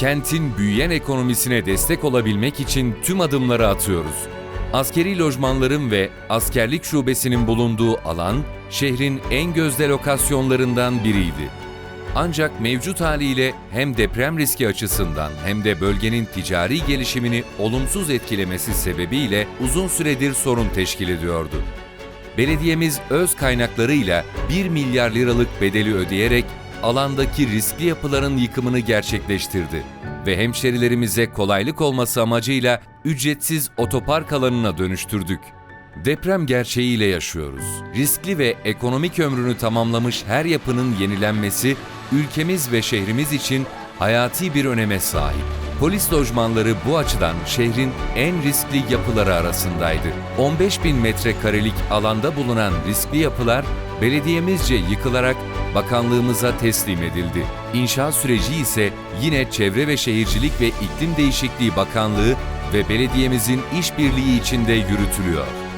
kentin büyüyen ekonomisine destek olabilmek için tüm adımları atıyoruz. Askeri lojmanların ve askerlik şubesinin bulunduğu alan, şehrin en gözde lokasyonlarından biriydi. Ancak mevcut haliyle hem deprem riski açısından hem de bölgenin ticari gelişimini olumsuz etkilemesi sebebiyle uzun süredir sorun teşkil ediyordu. Belediyemiz öz kaynaklarıyla 1 milyar liralık bedeli ödeyerek alandaki riskli yapıların yıkımını gerçekleştirdi ve hemşerilerimize kolaylık olması amacıyla ücretsiz otopark alanına dönüştürdük. Deprem gerçeğiyle yaşıyoruz. Riskli ve ekonomik ömrünü tamamlamış her yapının yenilenmesi ülkemiz ve şehrimiz için hayati bir öneme sahip. Polis lojmanları bu açıdan şehrin en riskli yapıları arasındaydı. 15 bin metrekarelik alanda bulunan riskli yapılar belediyemizce yıkılarak bakanlığımıza teslim edildi. İnşaat süreci ise yine Çevre ve Şehircilik ve İklim Değişikliği Bakanlığı ve belediyemizin işbirliği içinde yürütülüyor.